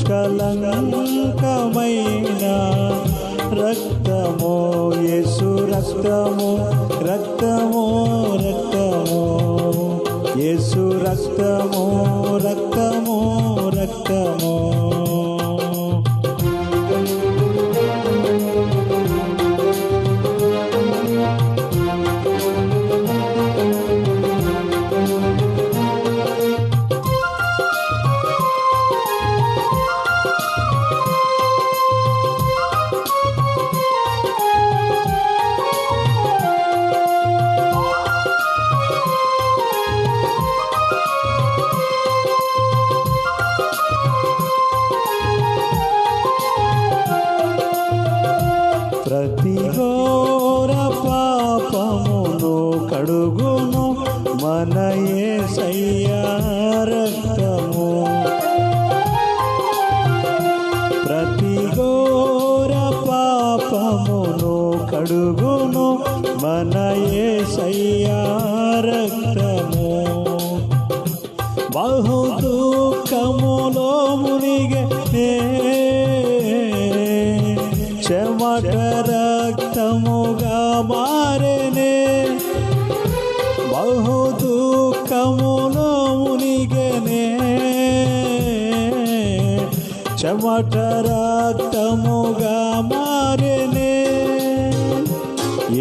నిష్కలంకమైన రక్తమో యేసు రక్తము రక్తమో రక్తము. యేసు రక్తము రక్తము రక్తమో. మన రక్తము ప్రతి ఘోర పాపమును కడుగును మన యేసయ్యా రక్తము బహు దుఃఖములో మునిగే చెమట రక్తముగా మారనే బహు చెమట రక్తముగా మారినే.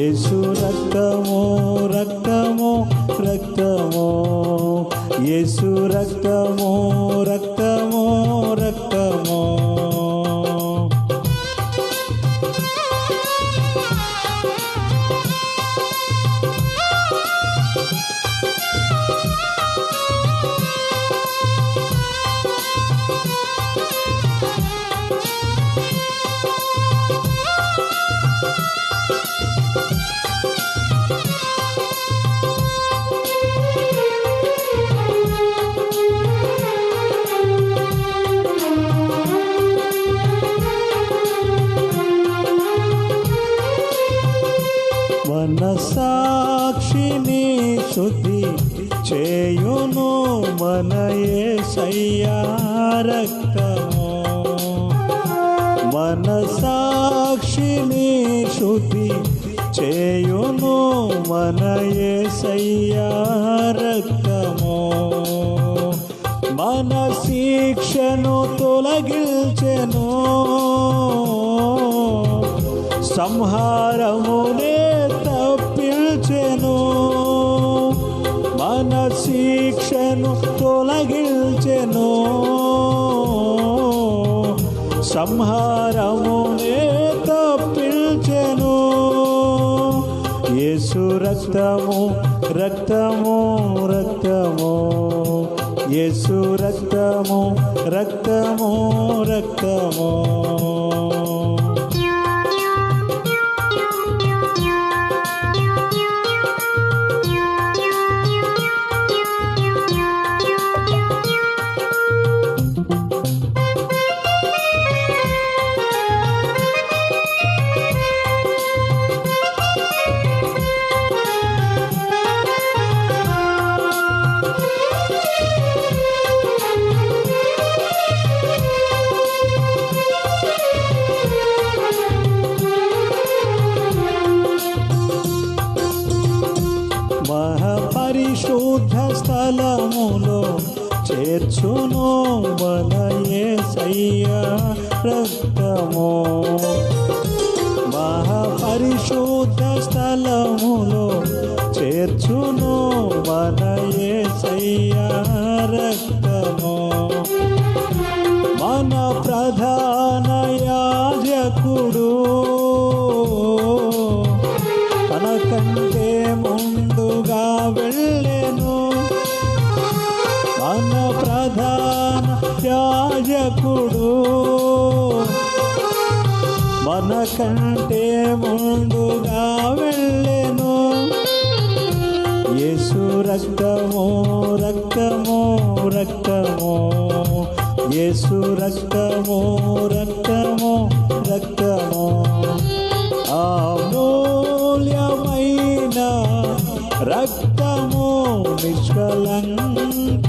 యేసు రక్తము రక్తము రక్తము. యేసు రక్తము రక్త మనసాక్షిని శుద్ధి చేయును మన యేసయ్యా రక్తము. మనసాక్షిని శుద్ధి చేయును మన యేసయ్యా రక్తము. మన శిక్షను తొలగిల్చెను సంహారమునే శిక్షను తొలగిల్చెను సంహారమునే తప్పించెను యేసు రక్తము రక్తము రక్తము. యేసు రక్తము రక్తము రక్తము. చేర్చును మన ఏసయ్యా రక్తము. మహాపరిశుద్ధ స్థలములో చేర్చును మన ఏసయ్యా రక్తము. ప్రధాన యాజకుడు మనకంటే ముందుగా వెళ్ళెను. యేసు రక్తము రక్తము రక్తము. యేసు రక్తము రక్తము రక్తము. అమూల్యమైన రక్తము నిష్కలంక